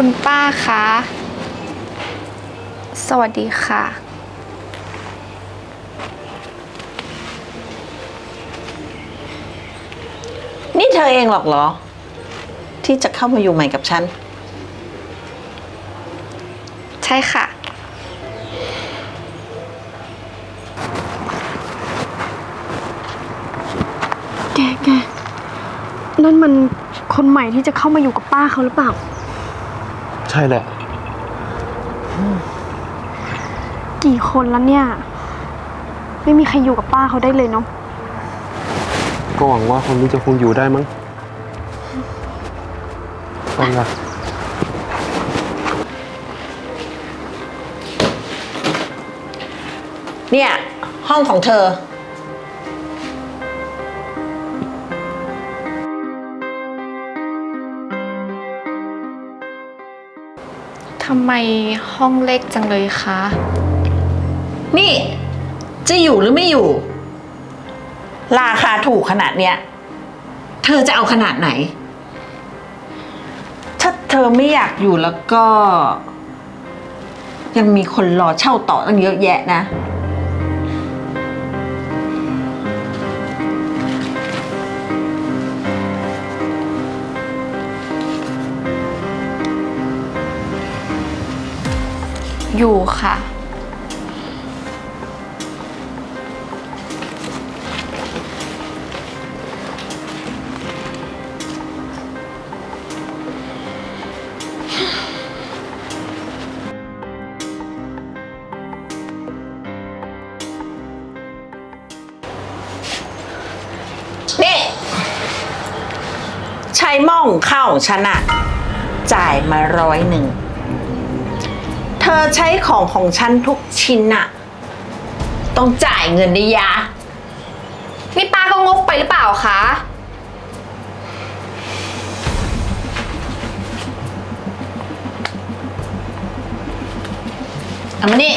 คุณป้าคะ สวัสดีค่ะ นี่เธอเองหรอกเหรอ ที่จะเข้ามาอยู่ใหม่กับฉัน ใช่ค่ะ แกแกนั่นมันคนใหม่ที่จะเข้ามาอยู่กับป้าเขาหรือเปล่า ใช่แหละ กี่คนแล้วเนี่ย ไม่มีใครอยู่กับป้าเขาได้เลยเนาะก็หวังว่าคนนี้จะคงอยู่ได้มั้งไปละเนี่ย ห้องของเธอ ทำไมห้องเล็กจังเลยคะ นี่ จะอยู่หรือไม่อยู่ ราคาถูกขนาดเนี้ย เธอจะเอาขนาดไหน ถ้าเธอไม่อยากอยู่แล้วก็ ยังมีคนรอเช่าต่อตั้งเยอะแยะนะ อยู่ค่ะ นี่ใช้หม้อหุงข้าวของฉันอะจ่ายมาร้อยหนึ่ง ธอใช้ของของฉันทุกชิ้นอะต้องจ่ายเงินดิยะ นี่ป้าก็งกไปหรือเปล่าคะ เอามานี่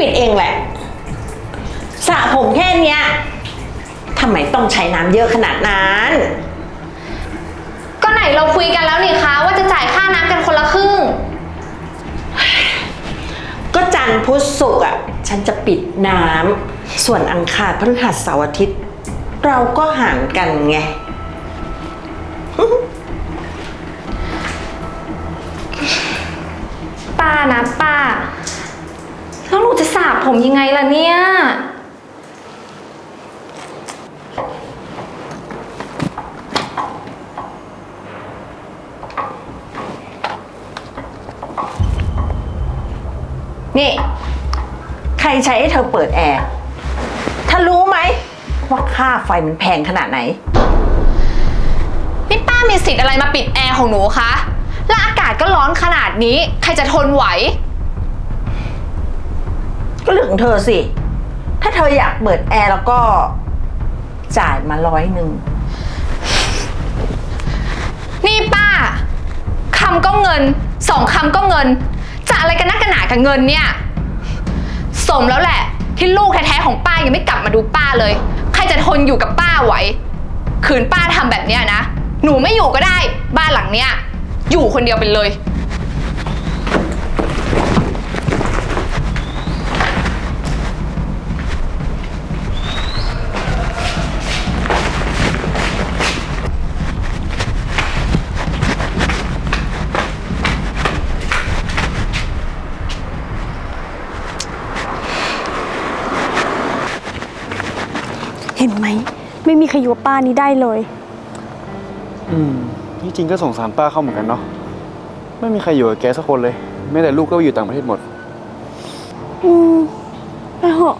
ปิดเองแหละสระผมแค่เนี้ยทำไมต้องใช้น้ำเยอะขนาดนั้น ก็ไหนเราคุยกันแล้วนี่คะว่าจะจ่ายค่าน้ำกันคนละครึ่ง ก็จันทร์พุธศุกร์อะ ฉันจะปิดน้ำส่วนอังคารพฤหัสเสาร์อาทิตย์ เราก็ห่างกันไง ป้านะป้า แล้วหนูจะสระผมยังไงล่ะเนี่ย นี่ ใครใช้ให้เธอเปิดแอร์ถ้ารู้ไหม ว่าค่าไฟมันแพงขนาดไหน นี่ป้ามีสิทธิ์อะไรมาปิดแอร์ของหนูคะ แล้วอากาศก็ร้อนขนาดนี้ ใครจะทนไหว ก็เรื่องของเธอสิ ถ้าเธออยากเปิดแอร์แล้วก็จ่ายมาร้อยหนึ่ง นี่ป้าคำก็เงินสองคำก็เงิน จะอะไรกันนักกันหนากับเงินเนี่ย สมแล้วแหละ ที่ลูกแท้ๆของป้ายังไม่กลับมาดูป้าเลย ใครจะทนอยู่กับป้าไหวขืนป้าทำแบบเนี้ยนะ หนูไม่อยู่ก็ได้ บ้านหลังเนี้ย อยู่คนเดียวไปเลย เห็นไหม ไม่มีใครอยู่กับป้านี้ได้เลย อืมที่จริงก็สงสารป้าเข้าเหมือนกันเนาะไม่มีใครอยู่กับแกสักคนเลยแม้แต่ลูกก็อยู่ต่างประเทศหมด อืมไปเหอะ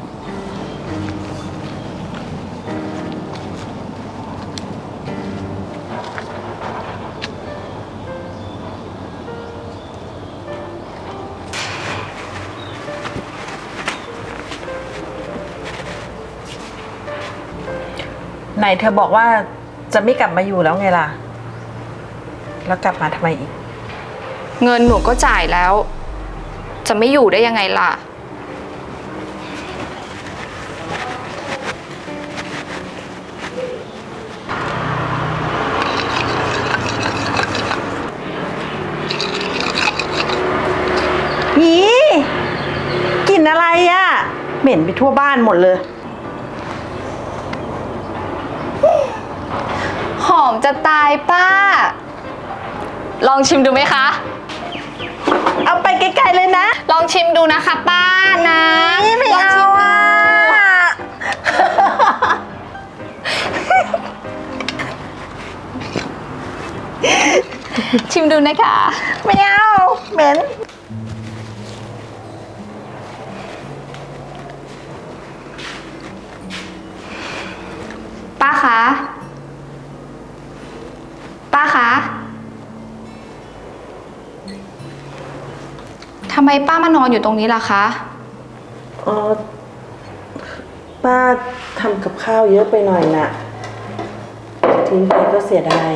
ไหนเธอบอกว่าจะไม่กลับมาอยู่แล้วไงล่ะ แล้วกลับมาทำไมอีก เงินหนูก็จ่ายแล้ว จะไม่อยู่ได้ยังไงล่ะหีกลิ่นอะไรอะ่ะ เหม็นไปทั่วบ้านหมดเลย อมจะตายป้า ลองชิมดูไหมคะ เอาไปไกลๆเลยนะ ลองชิมดูนะคะ ป้านะไม่ลงเอาชิมอะ ชิมดูนะคะ ไม่เอา เหม็น มป้ามานอนอยู่ตรงนี้ล่ะคะ อ๋อ ป้าทำกับข้าวเยอะไปหน่อยน่ะทิ้งไปก็เสียดาย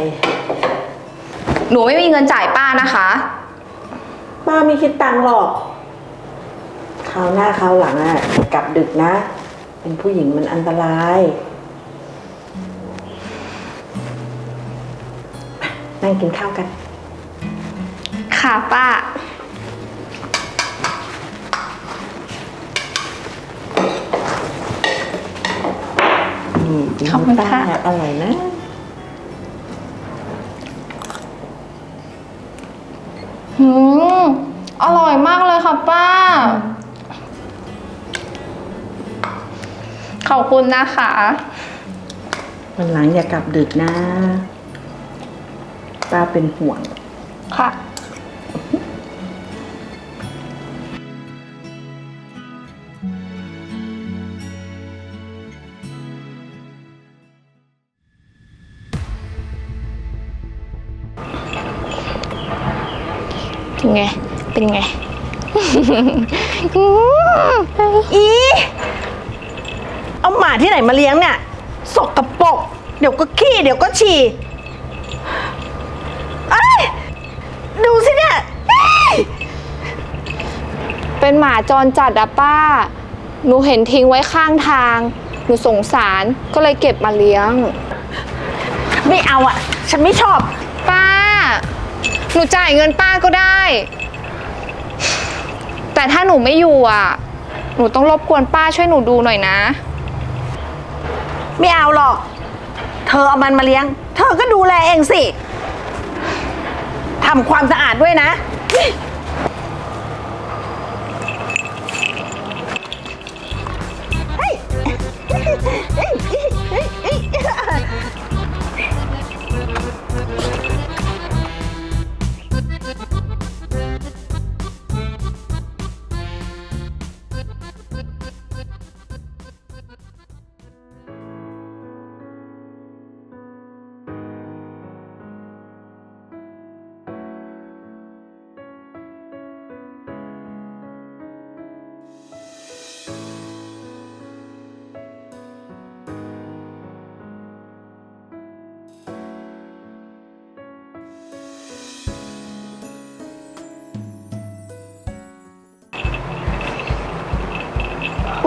หนูไม่มีเงินจ่ายป้านะคะ ป้าไม่คิดตังค์หรอกคราวหน้าคราวหลังอะกลับดึกนะ เป็นผู้หญิงมันอันตรายนั่งกินข้าวกัน ค่ะป้า นี่กิน ขอบคุณค่ะป้าอร่อยนะหืมอร่อยมากเลยค่ะป้า ขอบคุณนะคะ วันหลังอย่ากลับดึกนะ ป้าเป็นห่วง ค่ะ เป็นไง เป็นไง อี เอาหมาที่ไหนมาเลี้ยงเนี่ย สกปรกเดี๋ยวก็ขี้ เดี๋ยวก็ฉี่เอ้ยดูสิเนี่ยเอ้ยเป็นหมาจรจัดอะป้า หนูเห็นทิ้งไว้ข้างทาง หนูสงสารก็เลยเก็บมาเลี้ยง ไม่เอาอะฉันไม่ชอบ ป้า หนูจ่ายเงินป้าก็ได้ แต่ถ้าหนูไม่อยู่อะ หนูต้องรบกวนป้าช่วยหนูดูหน่อยนะ ไม่เอาหรอก เธอเอามันมาเลี้ยง เธอก็ดูแลเองสิทำความสะอาดด้วยนะ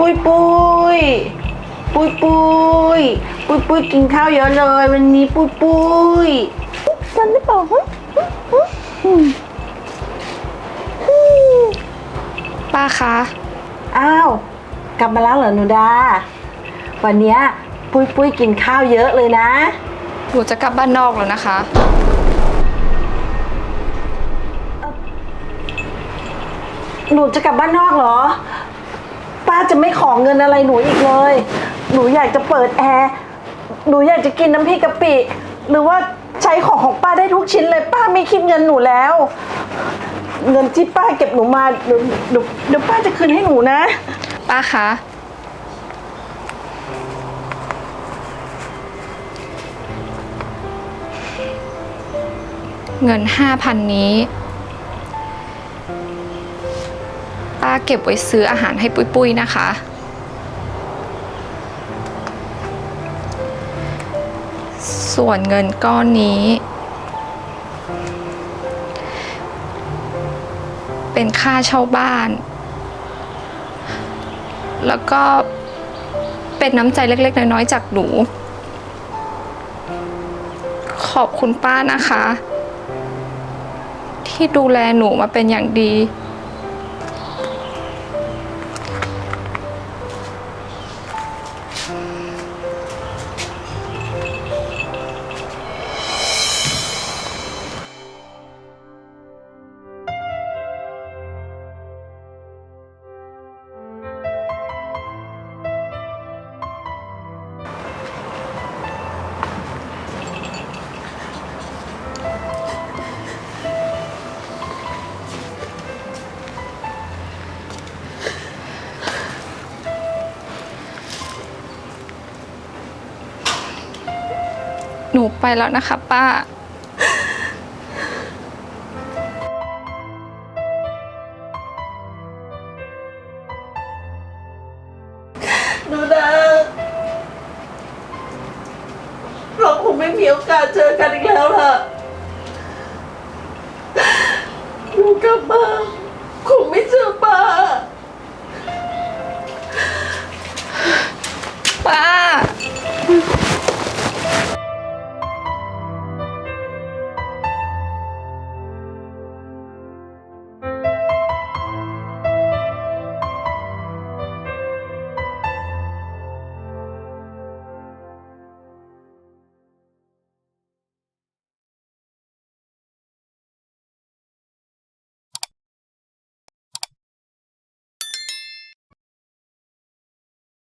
ปุยปุยปุยปุยปุยปุยกินข้าวเยอะเลย วันนี้ปุยปุยฉันได้บอกฮะป้าคะอ้าวกลับมาแล้วเหรอหนูดา วันเนี้ยปุยปุยกินข้าวเยอะเลยนะ หนูจะกลับบ้านนอกแล้วนะคะ หนูจะกลับบ้านนอกเหรอ ป้าจะไม่ขอเงินอะไรหนูอีกเลย หนูอยากจะเปิดแอร์ หนูอยากจะกินน้ำพริกกะปิ หรือว่าใช้ของของป้าได้ทุกชิ้นเลย ป้าไม่คิดเงินหนูแล้ว เงินที่ป้าเก็บหนูมาเดี๋ยวเดี๋ยวเดี๋ยวป้าจะคืนให้หนูนะ ป้าคะ เงินห้าพันนี้ เก็บไว้ซื้ออาหารให้ปุ้ยๆนะคะ ส่วนเงินก้อนนี้ เป็นค่าเช่าบ้าน แล้วก็เป็นน้ำใจเล็ก ๆ น้อย ๆ จากหนู ขอบคุณป้านะคะ ที่ดูแลหนูมาเป็นอย่างดี แล้วนะคะ ป้า หนูนะเราคงไม่มีโอกาสเจอกันอีกแล้วล่ะหนูกลับมาคงไม่เจอป้า ป้า